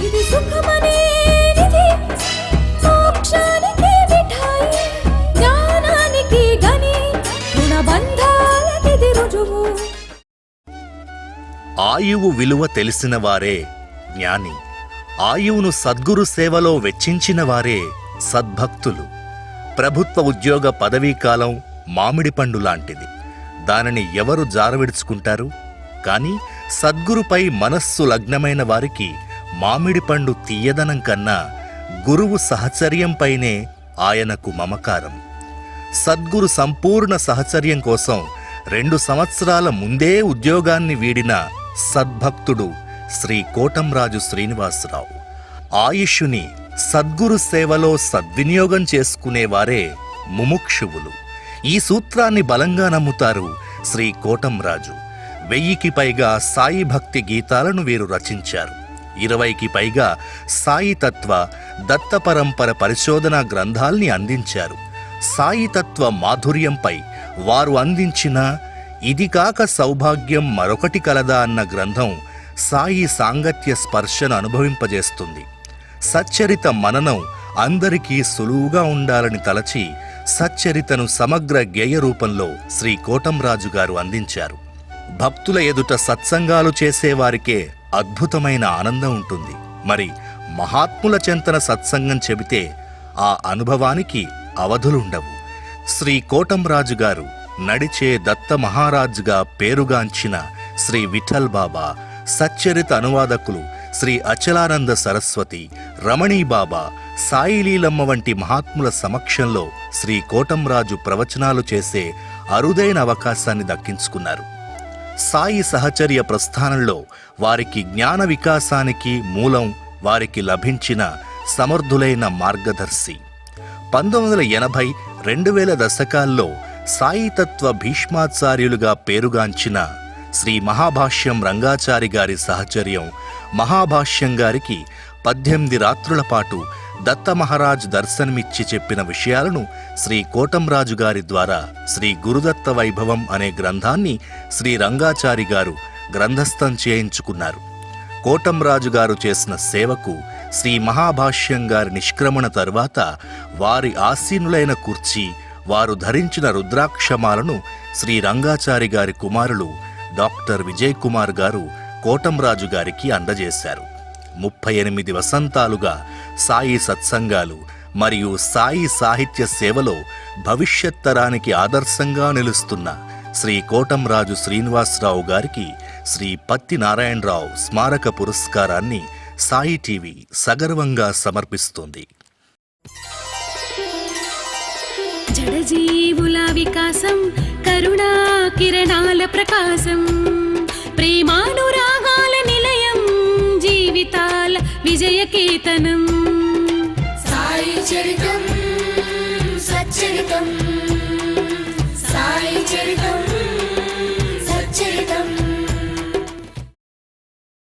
ఇది మోక్షానికి మిఠాయి. జ్ఞానానికి గని రుజువు. ఆయువు విలువ తెలిసిన వారే జ్ఞాని. ఆయువును సద్గురు సేవలో వెచ్చించిన వారే సద్భక్తులు. ప్రభుత్వ ఉద్యోగ పదవీకాలం మామిడి పండు లాంటిది. దానిని ఎవరు జారవిడుచుకుంటారు? కానీ సద్గురుపై మనస్సు లగ్నమైన వారికి మామిడి పండు తీయదనం కన్నా గురువు సహచర్యంపైనే ఆయనకు మమకారం. సద్గురు సంపూర్ణ సహచర్యం కోసం రెండు సంవత్సరాల ముందే ఉద్యోగాన్ని వీడిన సద్భక్తుడు శ్రీ కోటంరాజు శ్రీనివాసరావు. ఆయుష్యుని సద్గురు సేవలో సద్వినియోగం చేసుకునేవారే ముముక్షువులు. ఈ సూత్రాన్ని బలంగా నమ్ముతారు శ్రీ కోటంరాజు. వెయ్యికి పైగా సాయి భక్తి గీతాలను వీరు రచించారు. ఇరవైకి పైగా సాయితత్వ దత్తపరంపర పరిశోధనా గ్రంథాల్ని అందించారు. సాయితత్వ మాధుర్యంపై వారు అందించిన ఇది కాక సౌభాగ్యం మరొకటి కలదా అన్న గ్రంథం సాయి సాంగత్య స్పర్శను అనుభవింపజేస్తుంది. సచ్చరిత మననం అందరికీ సులువుగా ఉండాలని తలచి సచ్చరితను సమగ్ర గేయ రూపంలో శ్రీ కోటంరాజు గారు అందించారు. భక్తుల ఎదుట సత్సంగాలు చేసేవారికే అద్భుతమైన ఆనందం ఉంటుంది. మరి మహాత్ముల చెంతన సత్సంగం చెబితే ఆ అనుభవానికి అవధులుండవు శ్రీ కోటంరాజు గారు నడిచే దత్త మహారాజుగా పేరుగాంచిన శ్రీ విఠల్ బాబా సచ్చరిత అనువాదకులు శ్రీ అచలానంద సరస్వతి రమణీ బాబా సాయిలీలమ్మ వంటి మహాత్ముల సమక్షంలో శ్రీ కోటంరాజు ప్రవచనాలు చేసే అరుదైన అవకాశాన్ని దక్కించుకున్నారు. సాయి సహచర్య ప్రస్థానంలో వారికి జ్ఞాన వికాసానికి మూలం వారికి లభించిన సమర్థులైన మార్గదర్శి. పంతొమ్మిది వందల ఎనభై రెండు వేల దశకాల్లో సాయితత్వ భీష్మాచార్యులుగా పేరుగాంచిన శ్రీ మహాభాష్యం రంగాచారి గారి సహచర్యం మహాభాష్యం గారికి పద్దెనిమిది రాత్రుల పాటు దత్త మహారాజ్ దర్శనమిచ్చి చెప్పిన విషయాలను శ్రీ కోటంరాజు గారి ద్వారా శ్రీ గురుదత్త వైభవం అనే గ్రంథాన్ని శ్రీ రంగాచారి గారు గ్రంథస్థం చేయించుకున్నారు. కోటంరాజు గారు చేసిన సేవకు శ్రీ మహాభాష్యం గారి నిష్క్రమణ తరువాత వారి ఆసీనులైన కుర్చీ వారు ధరించిన రుద్రాక్షమాలను శ్రీ రంగాచారి గారి కుమారులు డాక్టర్ విజయ్ కుమార్ గారు కోటంరాజు గారికి అందజేశారు. ముప్పై ఎనిమిది వసంతాలుగా సాయి సత్సంగాలు మరియు సాయి సాహిత్య సేవలో భవిష్యత్ తరానికి ఆదర్శంగా నిలుస్తున్న శ్రీ కోటంరాజు శ్రీనివాసరావు గారికి శ్రీ పత్తి నారాయణరావు స్మారక పురస్కారాన్ని సాయి టీవీ సగర్వంగా సమర్పిస్తుంది. జడజీవుల వికాసం కరుణా కిరణాల ప్రకాశం ప్రేమాను విజయకేతనం సాయి చరితం సచ్చరితం.